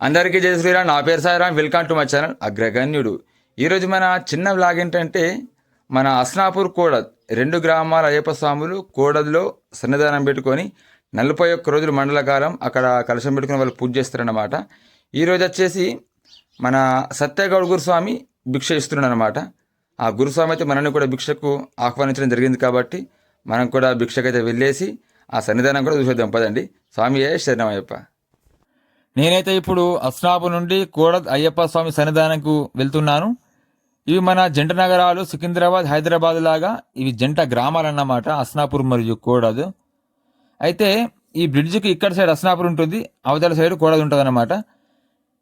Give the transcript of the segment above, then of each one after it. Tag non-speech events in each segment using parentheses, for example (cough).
అందరికీ జయ శ్రీరామ్. నా పేరు Sairam. Welcome to my channel అగ్రగణ్యుడు. ఈరోజు మన చిన్న వ్లాగ్ ఏంటంటే మన అస్నాపూర్ కోడద్ రెండు గ్రామాల అయ్యప్ప స్వాములు కోడద్లో సన్నిధానం పెట్టుకొని నలభై ఒక్క రోజులు మండల కాలం అక్కడ కలశం పెట్టుకుని వాళ్ళు పూజ చేస్తారన్నమాట. ఈరోజు వచ్చేసి మన సత్యగౌడ్ గురుస్వామి భిక్ష ఇస్తున్నాడు అనమాట ఆ గురుస్వామి అయితే మనల్ని కూడా భిక్షకు ఆహ్వానించడం జరిగింది కాబట్టి మనం కూడా భిక్షకైతే వెళ్ళేసి ఆ సన్నిధానం కూడా చూసేద్దాం. పదండి. స్వామి ఏ శరణమయ్యప్ప. నేనైతే ఇప్పుడు అస్నాపు నుండి కోడద్ అయ్యప్ప స్వామి సన్నిధానంకు వెళ్తున్నాను. ఇవి మన జంట నగరాలు సికింద్రాబాద్ హైదరాబాద్ లాగా ఇవి జంట గ్రామాలు అన్నమాట అస్నాపూర్ మరియు కోడదు. అయితే ఈ బ్రిడ్జికి ఇక్కడ సైడ్ అస్నాపూర్ ఉంటుంది అవతల సైడ్ కోడద్ ఉంటుంది అనమాట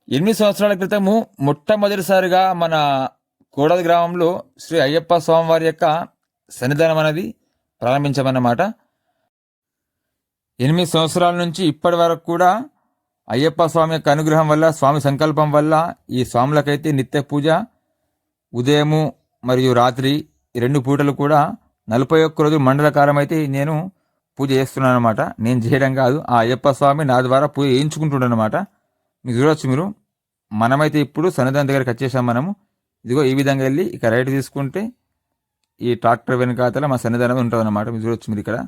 ఎనిమిది సంవత్సరాల క్రితము మొట్టమొదటిసారిగా మన కోడద్ గ్రామంలో శ్రీ అయ్యప్ప స్వామివారి యొక్క సన్నిధానం అనేది ప్రారంభించమన్నమాట. ఎనిమిది సంవత్సరాల నుంచి ఇప్పటి వరకు కూడా అయ్యప్ప స్వామి యొక్క అనుగ్రహం వల్ల స్వామి సంకల్పం వల్ల ఈ స్వాములకైతే నిత్య పూజ ఉదయము మరియు రాత్రి ఈ రెండు పూటలు కూడా నలభై ఒక్క రోజు మండలకాలం అయితే నేను పూజ చేస్తున్నాను అనమాట నేను చేయడం కాదు ఆ అయ్యప్ప స్వామి నా ద్వారా పూజ చేయించుకుంటున్నాను అనమాట మీకు మీరు. మనమైతే ఇప్పుడు సన్నిధానం దగ్గరికి వచ్చేసాం మనము. ఇదిగో ఈ విధంగా వెళ్ళి ఇక రైట్ తీసుకుంటే ఈ ట్రాక్టర్ వెనుకాతల మా సన్నిధానం ఉంటుంది అనమాట మీరు చూడొచ్చు మీరు ఇక్కడ.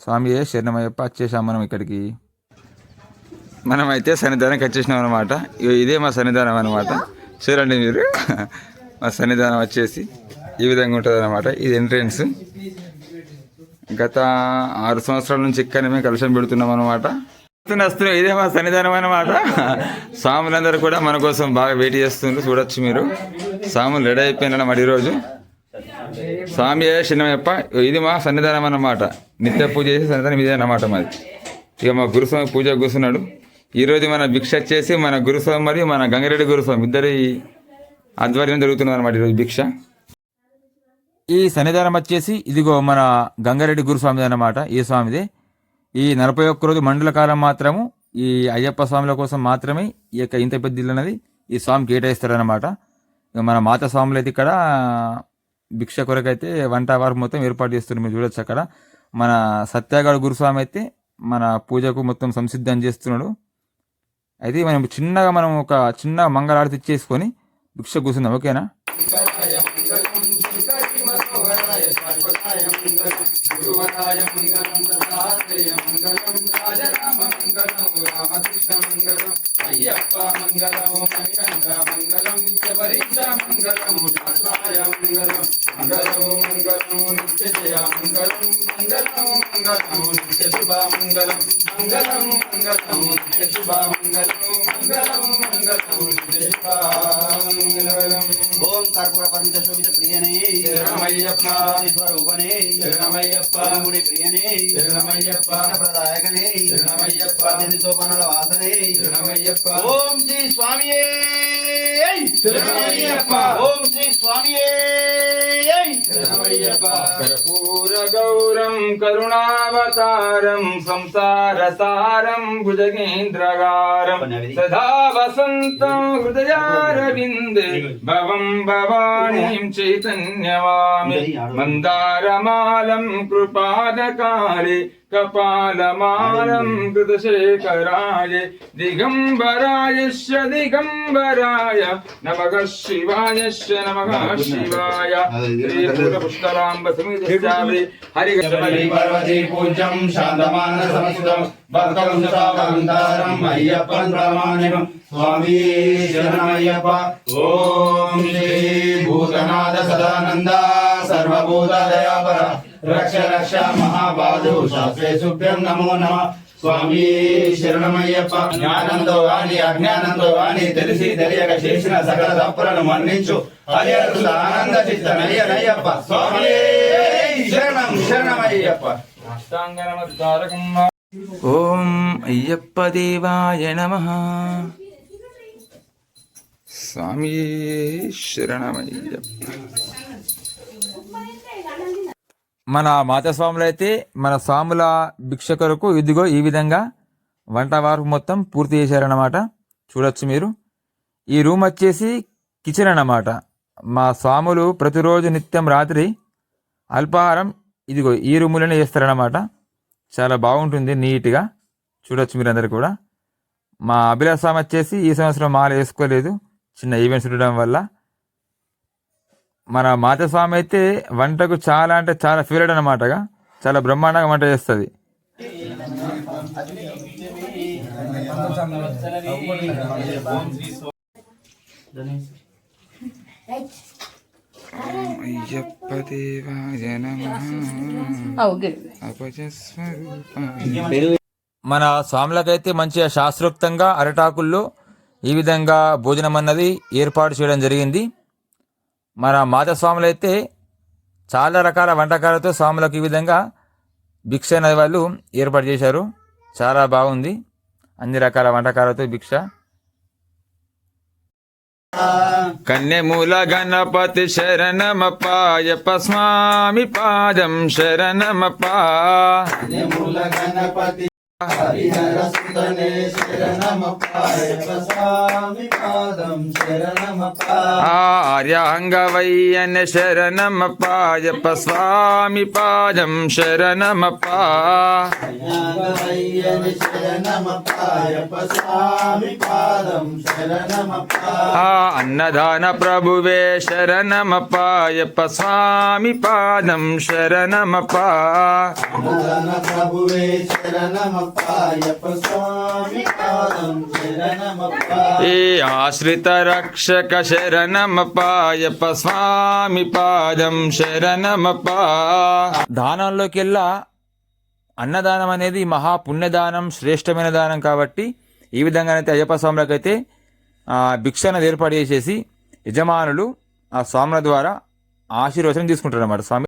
స్వామి శరణమయ్యప్ప వచ్చేసాం మనం ఇక్కడికి. మనమైతే సన్నిధానంకి వచ్చేసినాం అనమాట ఇదే మా సన్నిధానం అనమాట చూడండి మీరు. (laughs) మా సన్నిధానం వచ్చేసి ఈ విధంగా ఉంటుంది అనమాట ఇది ఎంట్రెన్స్ గత ఆరు సంవత్సరాల నుంచి ఇక్కడనే మేము కలుషం పెడుతున్నాం అనమాట వస్తున్నాం ఇదే మా సన్నిధానం అనమాట (laughs) స్వాములందరూ కూడా మన కోసం బాగా వెయిట్ చేస్తుండ్రు. చూడొచ్చు మీరు. స్వాములు రెడీ అయిపోయినారన్నమాట ఈరోజు. స్వామి చిన్నమయ్యప్ప? ఇది మా సన్నిధానం అన్నమాట. నిత్య పూజ చేసే సన్నిధానం ఇదే అన్నమాట మాది ఇక మా గురుస్వామి పూజ కూర్చున్నాడు. ఈరోజు మన భిక్ష వచ్చేసి మన గురుస్వామి మరియు మన గంగారెడ్డి గురుస్వామి ఇద్దరి ఆధ్వర్యం జరుగుతున్నది అనమాట ఈరోజు భిక్ష. ఈ సన్నిధానం వచ్చేసి ఇదిగో మన గంగారెడ్డి గురుస్వామిది అన్నమాట ఈ స్వామిది? ఈ నలభై ఒక్క రోజు మండల కాలం మాత్రము ఈ అయ్యప్ప స్వాముల కోసం మాత్రమే ఈ యొక్క ఇంత పెద్ద ఇల్లు అనేది ఈ స్వామి కేటాయిస్తారనమాట ఇక మన మాత స్వాములు అయితే ఇక్కడ భిక్ష కొరకైతే వంట వారు మొత్తం ఏర్పాటు చేస్తున్నారు మీరు చూడొచ్చు అక్కడ. మన సత్యాగఢ గురుస్వామి అయితే మన పూజకు మొత్తం సంసిద్ధం చేస్తున్నాడు. అయితే మనం చిన్నగా మనం ఒక చిన్న మంగళారతి ఇచ్చేసుకొని భిక్ష కూర్చుందాం ఓకేనా? అయ్యప్ప మంగళం మంగళం నిత్య జయ మంగళం మంగళము మంగళము నిత్య శుభ మంగళం మంగళము మంగళము నిత్య శుభ మంగళము మంగళము మంగళము నిత్య శుభ మంగళం ఓం కర్పూర పంచ శోభిత ప్రియనే. శరణమయ్యప్ప స్వరూపనే శరణమయ్యప్ప రాముడి ప్రియనే. శరణమయ్యప్ప ప్రదాయకనే శరణమయ్యప్ప పద్దెనిమిది సోపానాల వాసనే. శరణమయ్యప్ప ఓం శ్రీ స్వామియే. శరణమయ్యప్ప ఓం శ్రీ స్వామియే. కర్పూర గౌరం కరుణావతారం సంసార సారం భుజగేంద్రగారం సదా వసంతం హృదయారవిందే భవం భవానీం చైతన్యవామి. మందారమాలం కృపాదకారే కపాలమాలం కృతశేఖరాయ దిగంబరాయశ్చ దిగంబరాయ నమః శివాయశ్చ నమః శివాయ పుష్కరాంబ సమేత హరి పార్వతీ పూజ్యం శాంతమాన సమస్తం భక్తం సావంతారం అయ్యప్పన్ ప్రమాణిమం స్వామి శరణమయ్యప్ప ఓం శ్రీ శాస్త్రే సుభ్యం నమో నమ. స్వామి శరణమయ్యప్ప. జ్ఞానంతో వాణి అజ్ఞానంతో వాణి. తెలిసి తెలియక చేసిన సకల తప్పులను మన్నించు. ఆనంద చిత్తనయ్యనయ్యప్ప స్వామి శరణం శరణమయ్యప్ప. ఓం అయ్యప్ప దేవాయ నమ. స్వామి శరణమయ్యప్ప. మన మాతస్వాములు అయితే మన స్వాముల భిక్ష కొరకు ఇదిగో ఈ విధంగా వంట వార్పు మొత్తం పూర్తి చేశారన్నమాట. చూడొచ్చు మీరు. ఈ రూమ్ వచ్చేసి కిచెన్ అన్నమాట. మా స్వాములు ప్రతిరోజు నిత్యం రాత్రి అల్పాహారం ఇదిగో ఈ రూములోనే చేస్తారన్నమాట. చాలా బాగుంటుంది నీట్గా. చూడొచ్చు మీరందరూ కూడా. మా అభిలాష్ స్వామి వచ్చేసి ఈ సంవత్సరం మాల వేసుకోలేదు. చిన్న ఈవెంట్స్ ఉండడం వల్ల. మన మాతస్వామి అయితే వంటకు చాలా అంటే చాలా ఫేవరెట్ అనమాటగా చాలా బ్రహ్మాండంగా వంట చేస్తుంది. మన స్వాములకైతే మంచిగా శాస్త్రోక్తంగా అరటాకుల్లో ఈ విధంగా భోజనం అన్నది ఏర్పాటు చేయడం జరిగింది. మన మాత స్వాములైతే చాలా రకాల వంటకాలతో స్వాములకు ఈ విధంగా భిక్ష అనేది వాళ్ళు ఏర్పాటు చేశారు. చాలా బాగుంది. అన్ని రకాల వంటకాలతో భిక్ష. కన్యమూల గణపతి శరణమపాయప్ప స్వామి పాదం శరణమపా మూల గణపతి హరిహర సుతనే శరణమపాయ స్వామి పాదం శరణమపా ఆర్యాంగవయ్యన శరణమపాయప్ప స్వామి పాదం శరణమపా జ్ఞానమయ్యని శరణమపాయ స్వామి పాదం శరణమపా ఆ అన్నదాన ప్రభువే శరణమపాయప్ప స్వామి పాదం శరణమపా మదన ప్రభువే శరణమపాయ స్వామి పాదం శరణమపా ఆశ్రిత రక్షక శరణమపాయప్ప స్వామి పాదం శరణమపా. దానంలోకెల్లా అన్నదానం అనేది మహా పుణ్యదానం శ్రేష్టమైన దానం కాబట్టి ఈ విధంగానైతే అయ్యప్ప స్వాములకైతే ఆ, భిక్ష అనేది ఏర్పాటు చేసేసి యజమానులు ఆ స్వాముల ద్వారా ఆశీర్వచనం తీసుకుంటారు అన్నమాట స్వామి